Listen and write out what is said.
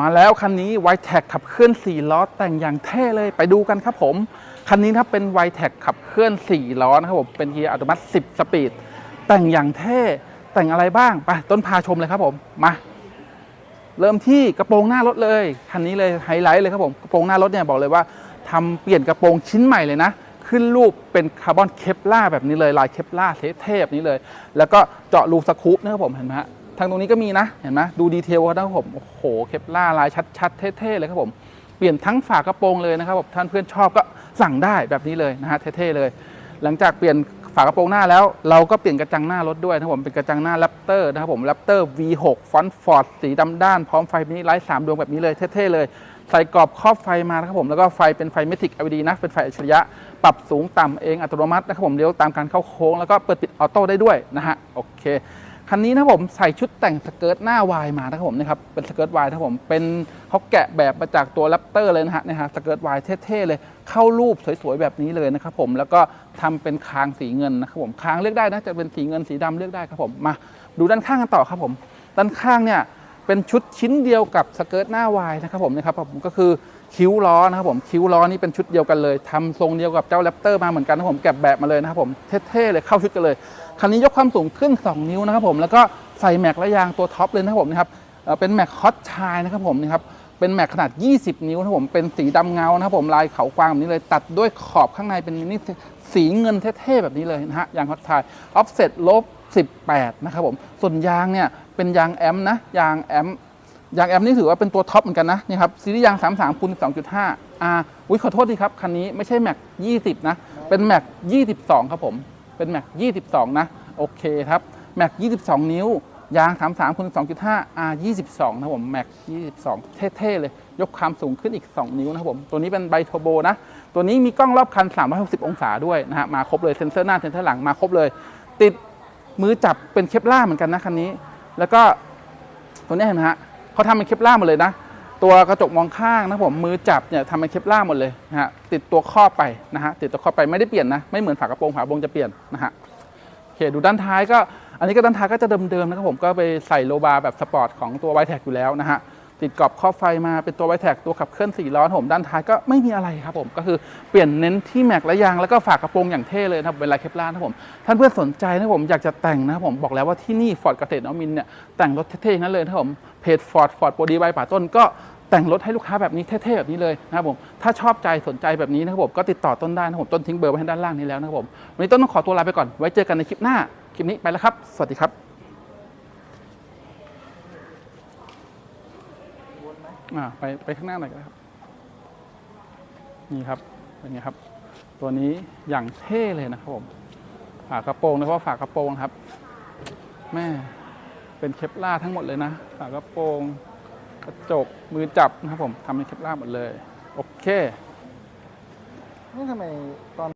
มาแล้วคันนี้ y t e c ขับเคลื่อน 4 ล้อแต่งอย่างเท่เลยไปดูกันครับผม คันนี้นะครับเป็น y t e c ขับเคลื่อน 4 ล้อนะครับผมเป็นเกียร์อัตโนมัติ 10 สปีด แต่งอย่างเท่แต่งอะไรบ้าง ไปต้นพาชมเลยครับผมมาเริ่มที่กระโปรงหน้ารถเลยคันนี้เลยไฮไลท์เลยครับผมกระโปรงหน้ารถเนี่ยบอกเลยว่าทำเปลี่ยนกระโปรงชิ้นใหม่เลยนะ ขึ้นรูปเป็นคาร์บอนเคปล่าแบบนี้เลยลายเคปล่าเท่ๆแบบนี้เลย แล้วก็เจาะรูสกู๊ปนะครับผมเห็นไหมฮะ ทางตรงนี้ก็มีนะ เห็นไหมดูดีเทลเขานะครับผม โอ้โห เคปล่าลายชัดๆ เท่ๆ เลยครับผม เปลี่ยนทั้งฝากระโปรงเลยนะครับผมท่านเพื่อนชอบก็สั่งได้แบบนี้เลยนะฮะ เท่ๆ เลย หลังจากเปลี่ยนฝากระโปรงหน้าแล้ว เราก็เปลี่ยนกระจังหน้ารถด้วยนะครับผม เป็นกระจังหน้าแรปเตอร์นะครับผมแรปเตอร์ V6 ฟอนต์ฟอร์ดสีดำด้าน พร้อมไฟมินิไลท์สามดวงแบบนี้เลย เท่ๆ เลย ใส่กรอบครอบไฟมานะครับผม แล้วก็ไฟเป็นไฟเมทิก LED นะ เป็นไฟอัจฉริยะ ปรับสูงต่ำเองอัตโนมัตินะครับผม เลี้ยวตามการเข้าโค้ง แล้วก็เปิดปิดออโต้ได้ด้วยนะฮะ โอเค คันนี้นะผมใส่ชุดแต่งสเกิร์ตหน้าวายมานะครับผมนะครับเป็นสเกิร์ตวายนะครับผมเป็นเขาแกะแบบมาจากตัวแรปเตอร์เลยนะฮะนะฮะสเกิร์ตวายเท่ๆเลยเข้ารูปสวยๆแบบนี้เลยนะครับผมแล้วก็ทำเป็นคางสีเงินนะครับผมคางเลือกได้นะจะเป็นสีเงินสีดำเลือกได้ครับผมมาดูด้านข้างกันต่อครับผม ด้านข้างเนี่ยเป็นชุดชิ้นเดียวกับสเกิร์ตหน้าวายนะครับผมนะครับผมก็คือคิ้วล้อนะครับผมคิ้วล้อนี่เป็นชุดเดียวกันเลยทำทรงเดียวกับเจ้าแรปเตอร์มาเหมือนกันนะครับผมแกะแบบมาเลยนะครับผมเท่ๆเลยเข้าชุดกันเลยคันนี้ยกความสูงขึ้น 2 นิ้วนะครับผมแล้วก็ใส่แม็กและยางตัวท็อปเลยนะครับผมนะครับเป็นแม็กฮอตชายนะครับผมนะครับเป็นแม็กขนาด 20 นิ้วนะครับผมเป็นสีดำเงานะครับผมลายเขากวางแบบนี้เลยตัดด้วยขอบข้างในเป็นมินิสีเงินเท่ๆแบบนี้เลยนะฮะยางฮอตชายออฟเซ็ตลบ18นะครับผมส่วนยางเนี่ยเป็นยางแอมนะยางแอม ยางแอมนี่ถือว่าเป็นตัวท็อปเหมือนกันนะนี่ครับซีรีส์ยาง 33คูณ2.5อาอุ้ยขอโทษทีครับ คันนี้ไม่ใช่แม็ก20 นะ เป็นแม็ก22 ครับผม เป็นแม็ก22 นะ โอเคครับแม็ก22 นิ้ว ยาง 33คูณ2.5 R 22 นะครับผมแม็ก22 เท่ๆ เลย ยกความสูงขึ้นอีก 2 นิ้วนะครับผม ตัวนี้เป็นไบโทโบนะ ตัวนี้มีกล้องรอบคัน 360 องศาด้วยนะฮะมาครบเลยเซ็นเซอร์หน้าเซ็นเซอร์หลังมาครบเลย ติดมือจับเป็นเคปล่าเหมือนกันนะคันนี้ แล้วก็ตัวนี้เห็นไหมฮะ เขาทำเป็นเคปล่าหมดเลยนะ ตัวกระจกมองข้างนะผมมือจับเนี่ยทำเป็นเคปล่าหมดเลยนะฮะติดตัวครอบไปนะฮะติดตัวครอบไปไม่ได้เปลี่ยนนะไม่เหมือนฝากระโปรงฝากระโปรงจะเปลี่ยนนะฮะโอเคดูด้านท้ายก็อันนี้ก็ด้านท้ายก็จะเดิมๆนะครับผมก็ไปใส่โลบาร์แบบสปอร์ตของตัวไวแท็กอยู่แล้วนะฮะ ติดกรอบครอไฟมาเป็นตัวไวแท็กตัวขับเคลื่อนสี่ล้อนะครับผมด้านท้ายก็ไม่มีอะไรครับผมก็คือเปลี่ยนเน้นที่แม็กและยางแล้วก็ฝากกระโปรงอย่างเท่เลยนะครับเป็นลายเคปลาร์นะครับผมท่านเพื่อนสนใจนะผมอยากจะแต่งนะครับผมบอกแล้วว่าที่นี่ฟอร์ดเกษตรนวมินเนี่ยแต่งรถเท่ๆนั้นเลยนะผมเพจฟอร์ดฟอร์ดโปรดีไบป่าต้นก็แต่งรถให้ลูกค้าแบบนี้เท่ๆแบบนี้เลยนะครับผมถ้าชอบใจสนใจแบบนี้นะครับผมก็ติดต่อต้นได้นะครับผมต้นทิ้งเบอร์ไว้ให้ด้านล่างนี้แล้วนะครับผมวันนี้ต้นต้องขอตัวลาไปก่อนไว้เจอกันในคลิปหน้าคลิปนี้ไปแล้วครับ สวัสดีครับ อ่าไปไปข้างหน้าหน่อยก็ได้ครับ นี่ครับเป็นไงครับ ตัวนี้อย่างเท่เลยนะครับผมฝากระโปรงนะเพราะว่าฝากระโปรงครับ แม่เป็นเคปล่าร์ทั้งหมดเลยนะ ฝากระโปรงกระจกมือจับนะครับผมทำเป็นเคปล่าร์หมดเลย โอเค นี่ทำไมตอน